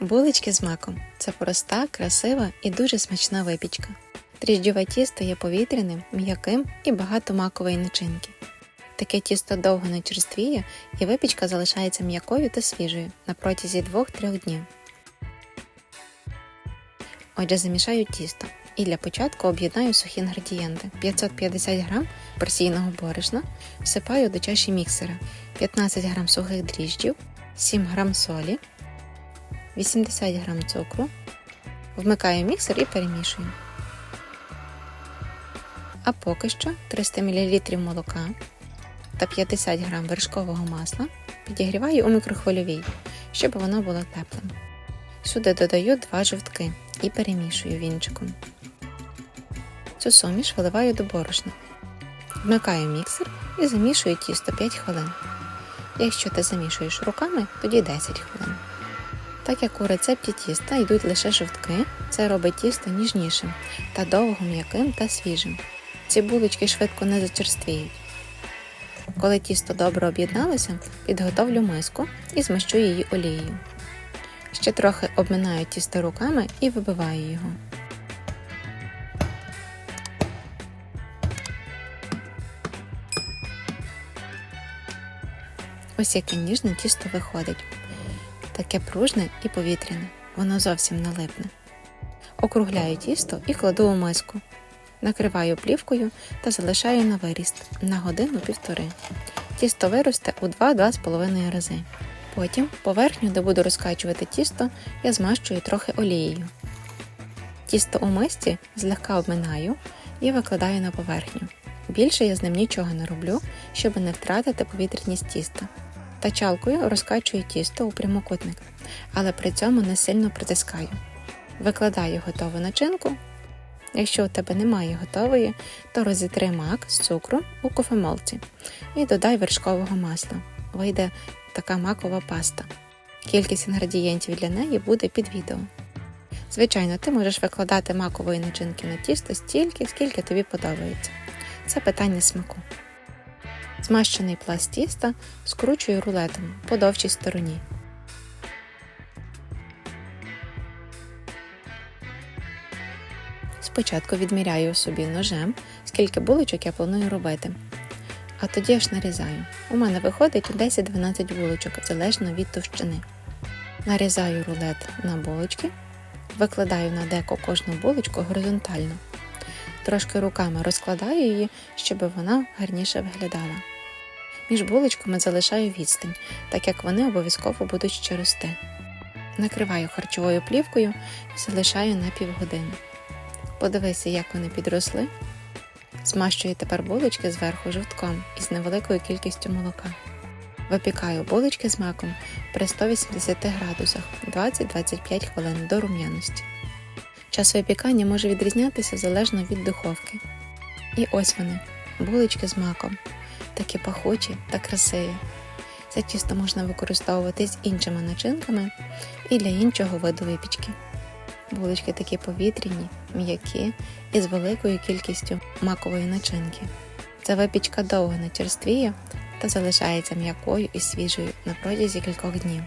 Булочки з маком це проста, красива і дуже смачна випічка. Дріжджове тісто є повітряним, м'яким і багато макової начинки. Таке тісто довго не черствіє і випічка залишається м'якою та свіжою на протязі 2-3 днів. Отже, замішаю тісто і для початку об'єднаю сухі інгредієнти. 550 г порційного борошна всипаю до чаші міксера, 15 г сухих дріжджів, 7 г солі, 80 г цукру. Вмикаю міксер і перемішую. А поки що 300 мл молока та 50 г вершкового масла підігріваю у мікрохвильовій, щоб воно було теплим. Сюди додаю 2 жовтки і перемішую вінчиком. Цю суміш виливаю до борошна. Вмикаю міксер і замішую тісто 5 хвилин. Якщо ти замішуєш руками, тоді 10 хвилин. Так як у рецепті тіста йдуть лише жовтки, це робить тісто ніжнішим та довго м'яким та свіжим. Ці булочки швидко не зачерствіють. Коли тісто добре об'єдналося, підготовлю миску і змащу її олією. Ще трохи обминаю тісто руками і вибиваю його. Ось яке ніжне тісто виходить. Таке пружне і повітряне, воно зовсім не липне. Округляю тісто і кладу у миску. Накриваю плівкою та залишаю на виріст на годину-півтори. Тісто виросте у 2-2,5 рази. Потім поверхню, де буду розкачувати тісто, я змащую трохи олією. Тісто у мисці злегка обминаю і викладаю на поверхню. Більше я з ним нічого не роблю, щоб не втратити повітряність тіста. Тачалкою розкачую тісто у прямокутник, але при цьому не сильно притискаю. Викладаю готову начинку. Якщо у тебе немає готової, то розітри мак з цукру у кофемолці і додай вершкового масла. Вийде така макова паста. Кількість інгредієнтів для неї буде під відео. Звичайно, ти можеш викладати макової начинки на тісто стільки, скільки тобі подобається. Це питання смаку. Змащений пласт тіста скручую рулетом по довшій стороні. Спочатку відміряю собі ножем, скільки булочок я планую робити. А тоді аж нарізаю. У мене виходить 10-12 булочок, залежно від товщини. Нарізаю рулет на булочки, викладаю на деко кожну булочку горизонтально. Трошки руками розкладаю її, щоб вона гарніше виглядала. Між булочками залишаю відстань, так як вони обов'язково будуть ще рости. Накриваю харчовою плівкою і залишаю на півгодини. Подивися, як вони підросли. Змащую тепер булочки зверху жовтком із невеликою кількістю молока. Випікаю булочки з маком при 180 градусах 20-25 хвилин до рум'яності. Час випікання може відрізнятися залежно від духовки. І ось вони, булочки з маком, такі пахучі та красиві. Це тісто можна використовувати з іншими начинками і для іншого виду випічки. Булочки такі повітряні, м'які і з великою кількістю макової начинки. Ця випічка довго не черствіє та залишається м'якою і свіжою на протязі кількох днів.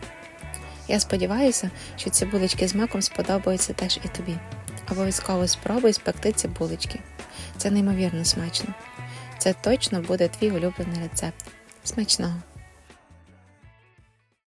Я сподіваюся, що ці булочки з маком сподобаються теж і тобі. Обов'язково спробуй спекти ці булочки. Це неймовірно смачно. Це точно буде твій улюблений рецепт. Смачного!